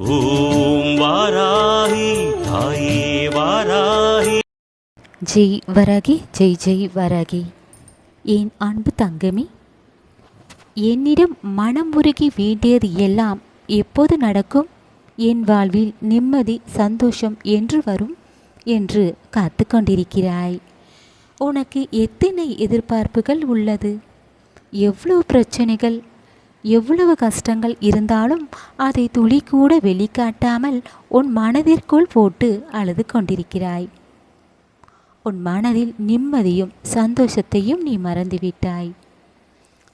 ஓம் வாராகி தாயே வாராகி. ஜெய் வரகி ஜெய் ஜெய் வரகி. என் அன்பு தங்கமே? என்னிடம் மனம் உருகி வேண்டியது எல்லாம் எப்போது நடக்கும்? என் வாழ்வில் நிம்மதி சந்தோஷம் என்று வரும் என்று காத்து கொண்டிருக்கிறாய். உனக்கு எத்தனை எதிர்பார்ப்புகள் உள்ளது? எவ்வளோ பிரச்சனைகள் எவ்வளவு கஷ்டங்கள் இருந்தாலும் அதை துளி கூட வெளிக்காட்டாமல் உன் மனதிற்குள் போட்டு அழுது கொண்டிருக்கிறாய். உன் மனதில் நிம்மதியும் சந்தோஷத்தையும் நீ மறந்துவிட்டாய்.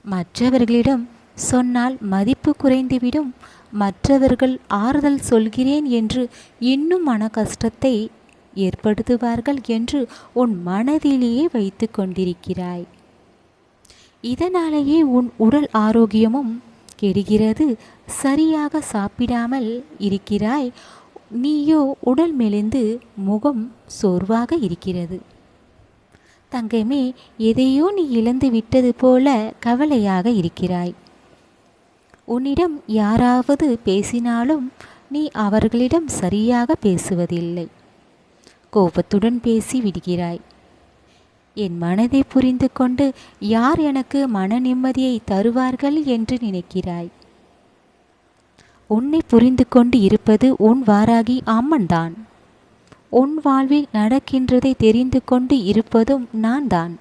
மற்றவர்களிடம் சொன்னால் மதிப்பு குறைந்துவிடும். மற்றவர்கள் ஆறுதல் சொல்கிறேன் என்று இன்னும் மன கஷ்டத்தை ஏற்படுத்துவார்கள் என்று உன் மனதிலேயே வைத்து கொண்டிருக்கிறாய். இதனாலேயே உன் உடல் ஆரோக்கியமும் கெடுகிறது. சரியாக சாப்பிடாமல் இருக்கிறாய். நீயோ உடல் மெலிந்து முகம் சோர்வாக இருக்கிறது. தங்கமே எதையோ நீ இழந்து விட்டது போல கவலையாக இருக்கிறாய். உன்னிடம் யாராவது பேசினாலும் நீ அவர்களிடம் சரியாக பேசுவதில்லை. கோபத்துடன் பேசி விடுகிறாய். என் மனதை புரிந்து கொண்டு யார் எனக்கு மன நிம்மதியை தருவார்கள் என்று நினைக்கிறாய்? உன்னை புரிந்து கொண்டு இருப்பது உன் வாராகி அம்மன்தான். உன் வாழ்வில் நடக்கின்றதை தெரிந்து கொண்டு இருப்பதும் நான் தான்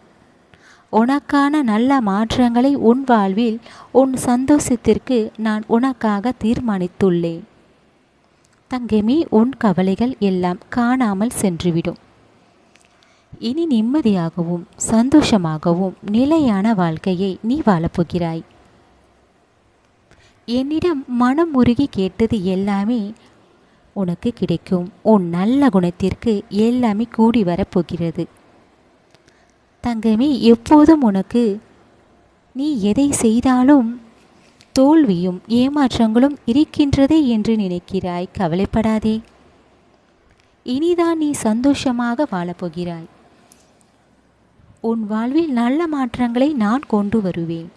உனக்கான நல்ல மாற்றங்களை உன் வாழ்வில் உன் சந்தோஷத்திற்கு நான் உனக்காக தீர்மானித்துள்ளேன். தங்கமே உன் கவலைகள் எல்லாம் காணாமல் சென்றுவிடும். இனி நிம்மதியாகவும் சந்தோஷமாகவும் நிலையான வாழ்க்கையை நீ வாழப்போகிறாய். என்னிடம் மனம் உருகி கேட்டது எல்லாமே உனக்கு கிடைக்கும். உன் நல்ல குணத்திற்கு எல்லாமே கூடி வரப்போகிறது. தங்கமே எப்போதும் உனக்கு நீ எதை செய்தாலும் தோல்வியும் ஏமாற்றங்களும் இருக்கின்றதே என்று நினைக்கிறாய். கவலைப்படாதே. இனிதான் நீ சந்தோஷமாக வாழப்போகிறாய். உன் வாழ்வில் நல்ல மாற்றங்களை நான் கொண்டு வருவேன்.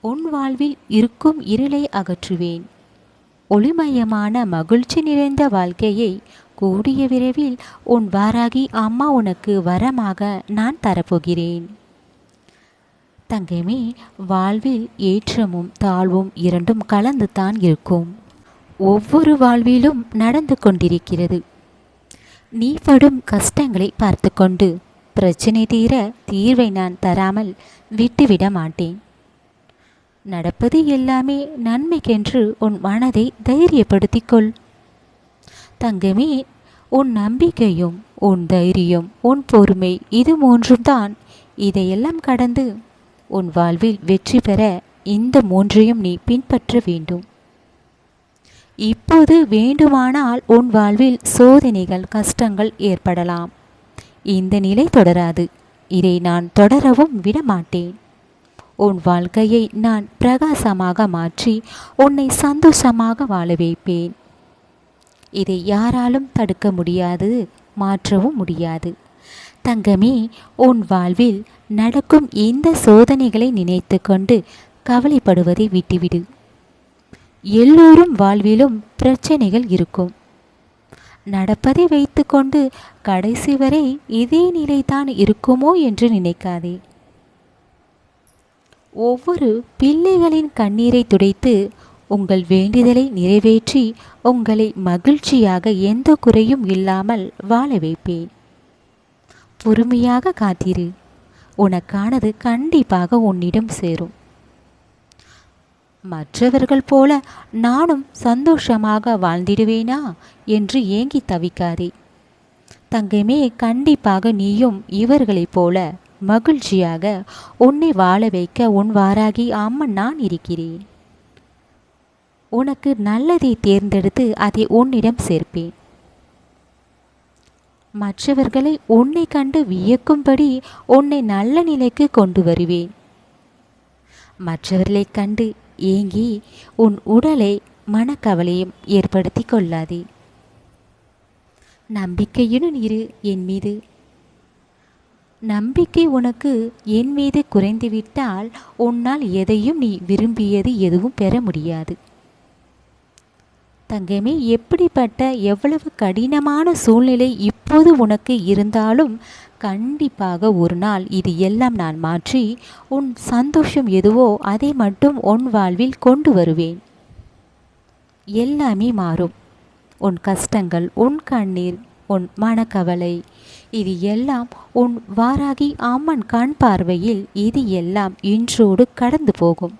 உன் வாழ்வில் இருக்கும் இருளை அகற்றுவேன். ஒளிமயமான மகிழ்ச்சி நிறைந்த வாழ்க்கையை கூடிய விரைவில் உன் வாராகி அம்மா உனக்கு வரமாக நான் தரப்போகிறேன். தங்கமே வாழ்வில் ஏற்றமும் தாழ்வும் இரண்டும் கலந்து தான் இருக்கும். ஒவ்வொரு வாழ்விலும் நடந்து கொண்டிருக்கிறது. நீ படும் கஷ்டங்களை பார்த்து கொண்டு பிரச்சனை தீர தீர்வை நான் தராமல் விட்டுவிட மாட்டேன். நடப்பது எல்லாமே நன்மைக்கென்று உன் மனதை தைரியப்படுத்திக் கொள். தங்கமே உன் நம்பிக்கையும் உன் தைரியம் உன் பொறுமை இது மூன்றும் தான் இதையெல்லாம் கடந்து உன் வாழ்வில் வெற்றி பெற இந்த மூன்றையும் நீ பின்பற்ற வேண்டும். இப்போது வேண்டுமானால் உன் வாழ்வில் சோதனைகள் கஷ்டங்கள் ஏற்படலாம். இந்த நிலை தொடராது. இதை நான் தொடரவும் விட மாட்டேன் உன் வாழ்க்கையை நான் பிரகாசமாக மாற்றி உன்னை சந்தோஷமாக வாழ வைப்பேன். இதை யாராலும் தடுக்க முடியாது மாற்றவும் முடியாது. தங்கமே உன் வாழ்வில் நடக்கும் இந்த சோதனைகளை நினைத்து கொண்டு கவலைப்படுவதை விட்டுவிடு. எல்லோரும் வாழ்விலும் பிரச்சனைகள் இருக்கும். நடப்பதை வைத்துக்கொண்டு கடைசி வரை இதே நிலைதான் இருக்குமோ என்று நினைக்காதே. ஒவ்வொரு பிள்ளைகளின் கண்ணீரை துடைத்து உங்கள் வேண்டுதலை நிறைவேற்றி உங்களை மகிழ்ச்சியாக எந்த குறையும் இல்லாமல் வாழ வைப்பேன். பொறுமையாக காத்திரு. உனக்கானது கண்டிப்பாக உன்னிடம் சேரும். மற்றவர்கள் போல நானும் சந்தோஷமாக வாழ்ந்திடுவேனா? என்று ஏங்கி தவிக்காதே. தங்கமே கண்டிப்பாக நீயும் இவர்களைப் போல மகிழ்ச்சியாக உன்னை வாழ வைக்க உன் வாராகி அம்மன் நான் இருக்கிறேன். உனக்கு நல்லதை தேர்ந்தெடுத்து அதை உன்னிடம் சேர்ப்பேன். மற்றவர்களை உன்னை கண்டு வியக்கும்படி உன்னை நல்ல நிலைக்கு கொண்டு வருவேன். மற்றவர்களைக் கண்டு ஏங்கி உன் உடலை மனக்கவலையும் ஏற்படுத்தி கொள்ளாதே. நம்பிக்கையுடன் இரு என் மீது. நம்பிக்கை உனக்கு என் மீது குறைந்துவிட்டால் உன்னால் எதையும் நீ விரும்பியது எதுவும் பெற முடியாது. தங்கமே எப்படிப்பட்ட எவ்வளவு கடினமான சூழ்நிலை இப்போது உனக்கு இருந்தாலும் கண்டிப்பாக ஒரு நாள் இது எல்லாம் நான் மாற்றி உன் சந்தோஷம் எதுவோ அதை மட்டும் உன் வாழ்வில் கொண்டு வருவேன். எல்லாமே மாறும். உன் கஷ்டங்கள் உன் கண்ணீர் உன் மனக்கவலை இது எல்லாம் உன் வாராகி அம்மன் கண் பார்வையில் இது எல்லாம் இன்றோடு கடந்து போகும்.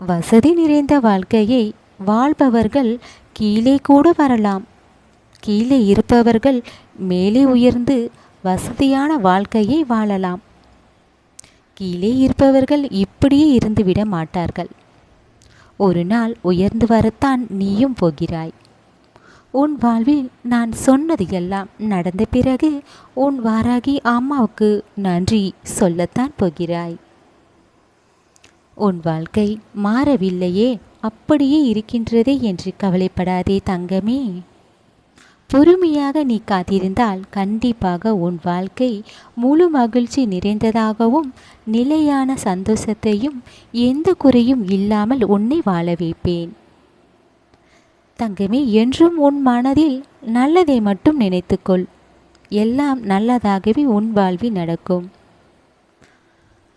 வசதி நிறைந்த வாழ்க்கையை வாழ்பவர்கள் கீழே கூட வரலாம். கீழே இருப்பவர்கள் மேலே உயர்ந்து வசதியான வாழ்க்கையை வாழலாம். கீழே இருப்பவர்கள் இப்படியே இருந்துவிட மாட்டார்கள். ஒரு நாள் உயர்ந்து வரத்தான் நீயும் போகிறாய். உன் வாழ்வில் நான் சொன்னது எல்லாம் நடந்த பிறகு உன் வாராகி அம்மாவுக்கு நன்றி சொல்லத்தான் போகிறாய். உன் வாழ்க்கை மாறவில்லையே. அப்படியே இருக்கின்றதே என்று கவலைப்படாதே தங்கமே. பொறுமையாக நீ காத்திருந்தால் கண்டிப்பாக உன் வாழ்க்கை முழு மகிழ்ச்சி நிறைந்ததாகவும் நிலையான சந்தோஷத்தையும் எந்த குறையும் இல்லாமல் உன்னை வாழ வைப்பேன். தங்கமே என்றும் உன் மனதில் நல்லதை மட்டும் நினைத்துக்கொள். எல்லாம் நல்லதாகவே உன் வாழ்வில் நடக்கும்.